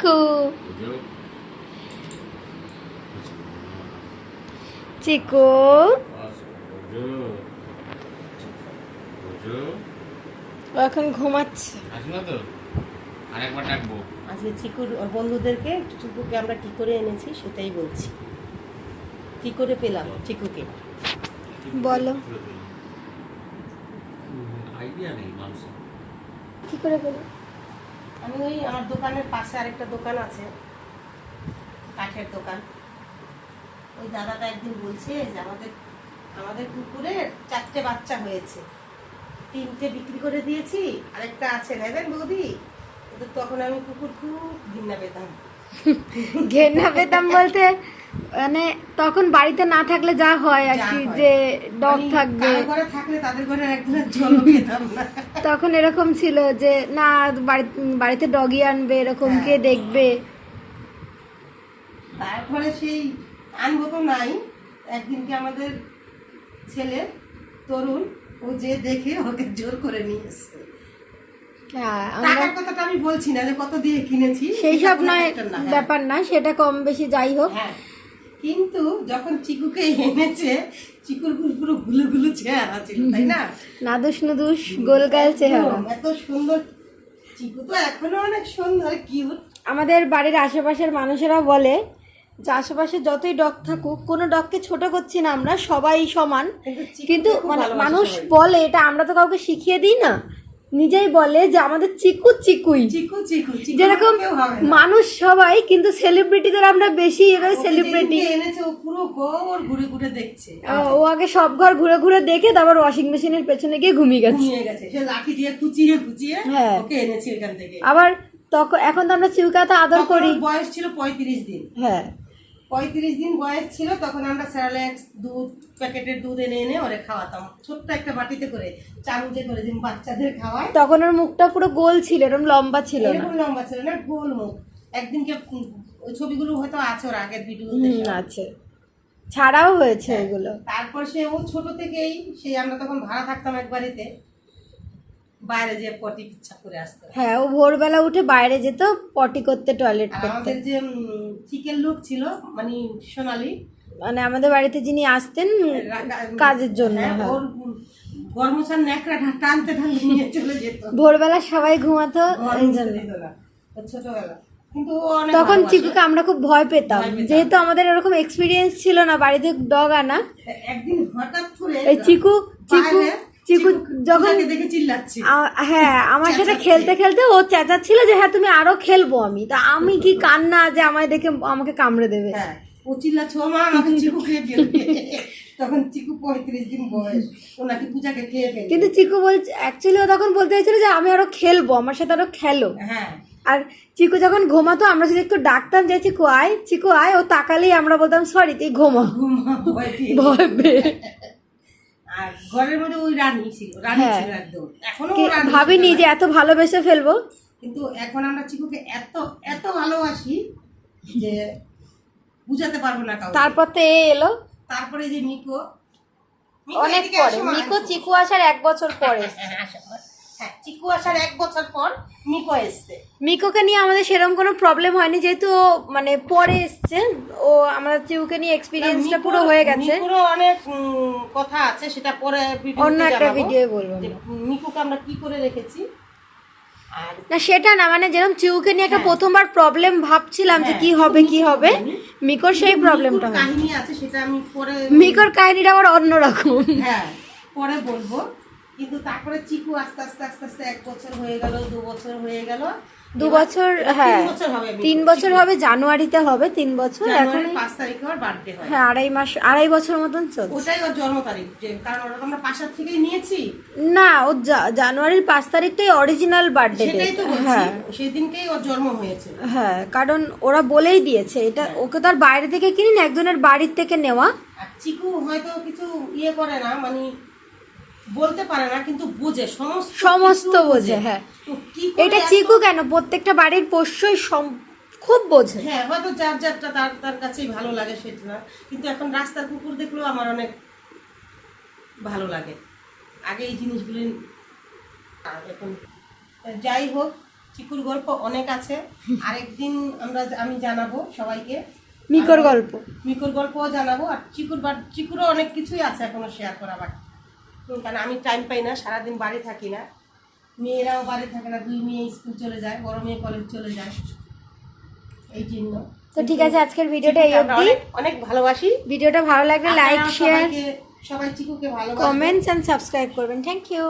চিকু চিকু ও এখন ঘুমাচ্ছে। আরেকবার ডাকবো। আজকে চিকুর ওর বন্ধুদেরকে চিকুকে আমরা কি করে এনেছি সেটাই বলছি। কি করে পেলাম চিকুকে? বলো। আইডিয়া নেই মানুষের। কি করে বলো আমি ওই আমার দোকানের পাশে আরেকটা দোকান আছে, কাঠের দোকান। ওই দাদাটা একদিন বলছে যে আমাদের আমাদের কুকুরের চারটে বাচ্চা হয়েছে। তিনটে বিক্রি করে দিয়েছি, আরেকটা আছে। নেবেন বৌদি, কিন্তু তখন আমি কুকুর খুব ঘৃণা পেতাম। ঘেন্না পেতাম বলতে মানে তখন বাড়িতে না থাকলে যা হয় আর কি যে ডগ থাকবে। তখন এরকম ছিল যে না বাড়িতে ডগি আনবে এরকম কে হ্যাঁ। দেখবে? তারপরে সেই আনব তো নাই। একদিনকে আমাদের ছেলে তরুণ ও যে দেখে ওকে জোর করে নিয়ে এসছে। হ্যাঁ কথাটা আমি বলছি না যে কত দিয়ে কিনেছি সেই সব নয় হ্যাঁ। ব্যাপার না সেটা কম বেশি যাই হোক। হ্যাঁ। কিন্তু যখন চিকুকে এনেছে চিকুর পুরো পুরো গুলো গুলো চেহারা ছিল তাই না? নাদুস নুদুস গোলগাল চেহারা। এত সুন্দর। চিকু তো এখনও অনেক সুন্দর কিউট আমাদের বাড়ির আশেপাশের মানুষেরা বলে যে আশেপাশে যতই ডগ থাকুক কোনো ডগকে ছোট করছি না আমরা সবাই সমান। কিন্তু মানে মানুষ বলে এটা আমরা তো কাউকে শিখিয়ে দিই না। নিজেই বলে যে আমাদের চিকু চিকুই। চিকু যেরকম। মানুষ সবাই কিন্তু সেলিব্রিটিদের আমরা বেশি এভাবে সেলিব্রিটি এনেছে ও পুরো ঘর ঘুরে ঘুরে দেখছে। ও আগে সব ঘর ঘুরে ঘুরে দেখে তারপর ওয়াশিং মেশিনের পেছনে গিয়ে ঘুমিয়ে গেছে। ঘুমিয়ে গেছে। সে লাঠি দিয়ে কুচিয়ে কুচিয়ে হ্যাঁ। ওকে এনেছি এখান থেকে। আবার তখন এখন তো আমরা চিউকাতে আদর করি। বয়স ছিল পঁয়ত্রিশ দিন। হ্যাঁ। পঁয়ত্রিশ দিন বয়স ছিল তখন আমরা স্যারালেক্স দুধ প্যাকেটের দুধ এনে এনে ওরে খাওয়াতাম। ছোট্ট একটা বাটিতে করে চামচে করে যেমন বাচ্চাদের খাওয়ায়। তখন ওর মুখটা পুরো গোল ছিল এরকম লম্বা ছিল এরকম লম্বা ছিল না গোল মুখ। একদিনকে ওই ছবিগুলো হয়তো আছে ওর আগের ভিডিওতে হুম, আছে। ছাড়াও হয়েছে এগুলো তারপর সে ও ছোট থেকেই সেই আমরা তখন ভাড়া থাকতাম এক বাড়িতে। বাইরে যে পটি পিচ্ছা করে আসতো। হ্যাঁ ও ভোরবেলা উঠে বাইরে যেত পটি করতে টয়লেট করতে। আমাদের যে চিকেন লোক ছিল মানে সোনালি মানে আমাদের বাড়িতে যিনি আসতেন কাজের জন্য হ্যাঁ, হ্যাঁ। গরমসার ন্যাকড়া টানতে টানতে নিয়ে চলে যেত। ভোরবেলা সবাই ঘুমাতো এই জন্য। ছোটবেলা। তখন চিকুকে আমরা খুব ভয় পেতাম। যেহেতু আমাদের এরকম এক্সপিরিয়েন্স ছিল না বাড়িতে ডগ আনা। একদিন হঠাৎ করে এই চিকু চিকু চিকু যখন দেখে চিল্লাচ্ছে। হ্যাঁ আমার সাথে খেলতে খেলতে ও চেঁচাচ্ছিল যে হ্যাঁ তুমি আরও খেলব আমি। তা আমি কি কান্না যে আমায় দেখে আমাকে কামড়ে দেবে? হ্যাঁ ও চিল্লাচ্ছে ও মা আমাকে চিকু খেয়ে ফেলবে। তখন চিকু পঁয়ত্রিশ দিন বয়স ও নাকি পূজাকে খেয়ে ফেলবে। কিন্তু চিকু বলছে অ্যাকচুয়ালি ও তখন বলতে চাইছিল যে আমি আরও খেলব আমার সাথে আরও খেলো। হ্যাঁ। আর চিকু যখন ঘুমাতো আমরা যদি একটু ডাকতাম যে চিকু আয় চিকু আয়। ও তাকালেই আমরা বলতাম সরি তুই ঘুমা ঘুমা ভয় পেয়ে। ভয় পেয়ে আর ঘরের মধ্যে ওই রানী ছিল রানী হ্যাঁ। ছিল একদম। এখনও ভাবিনি যে এত ভালোবেসে ফেলব? কিন্তু এখন আমরা চিকুকে এত এত ভালোবাসি যে বুঝাতে পারব না কাউকে। তারপর তো এ এলো। তারপরে যে মিকো অনেক পরে। মিকো চিকু আসার এক বছর পরে হ্যাঁ। হ্যাঁ, চিকু আসার এক বছর পর মিকো এসছে। মিকোকে নিয়ে আমাদের সেরকম কোনো প্রবলেম হয়নি যেহেতু ও মানে পরে এসছে ও আমাদের চিউকে নিয়ে এক্সপিরিয়েন্সটা পুরো হয়ে গেছে। মিকুরও অনেক উম, কথা আছে সেটা পরে ভিডিওতে অন্য একটা জানাব। ভিডিও বলব যে মিকুকে আমরা কি করে রেখেছি? আর না সেটা না মানে যেরকম চিউকে নিয়ে একটা প্রথমবার প্রবলেম ভাবছিলাম যে হ্যাঁ, কি হবে কি হবে। মিকোর সেই প্রবলেমটা মিকুর কাহিনী আছে সেটা আমি পরে মিকোর কাহিনীটা আবার অন্যরকম হ্যাঁ পরে বলব। কিন্তু তারপরে চিকু আস্তে আস্তে আস্তে আস্তে এক বছর হয়ে গেল দু বছর হয়ে গেল। দু বছর হ্যাঁ তিন বছর হবে জানুয়ারিতে হবে তিন বছর এখন পাঁচ তারিখে ওর বার্থডে হয়। হ্যাঁ আড়াই মাস আড়াই বছর মতন চলছে। ওটাই ওর জন্ম তারিখ কারণ ওটা আমরা পাশার থেকেই নিয়েছি। না ও জানুয়ারির পাঁচ তারিখটাই অরিজিনাল বার্থডে সেটাই তো হ্যাঁ। সেদিনকেই ওর জন্ম হয়েছে। হ্যাঁ কারণ ওরা বলেই দিয়েছে এটা ওকে তো আর বাইরে থেকে কিনি না একজনের বাড়ির থেকে নেওয়া। চিকু হয়তো কিছু ইয়ে করে না মানে বলতে পারে না কিন্তু বোঝে সমস্ত সমস্ত বোঝে হ্যাঁ। এটা চিকু কেন? প্রত্যেকটা বাড়ির পোষ্যই খুব বোঝে। হ্যাঁ হয়তো যার যারটা তার তার কাছেই ভালো লাগে সেটা না। কিন্তু এখন রাস্তার কুকুর দেখলেও আমার অনেক ভালো লাগে। আগে এই জিনিসগুলি এখন যাই হোক চিকুর গল্প অনেক আছে। আরেকদিন আমরা আমি জানাব সবাইকে। মিকর গল্প। মিকুর গল্পও জানাব। আর চিকুর বা চিকুরও অনেক কিছুই আছে এখনও শেয়ার করা বাকি। কারণ আমি টাইম পাই না সারাদিন বাড়ি থাকি না। মেয়েরাও বাড়ি থাকে না দুই মেয়ে স্কুল চলে যায় বড় মেয়ে কলেজ চলে যায়। এই জন্য। তো ঠিক আছে আজকের ভিডিওটা এই অবধি। অনেক ভালোবাসি। ভিডিওটা ভালো লাগলে লাইক শেয়ার সবাই চিকুকে ভালো কমেন্টস এন্ড সাবস্ক্রাইব করবেন। Thank you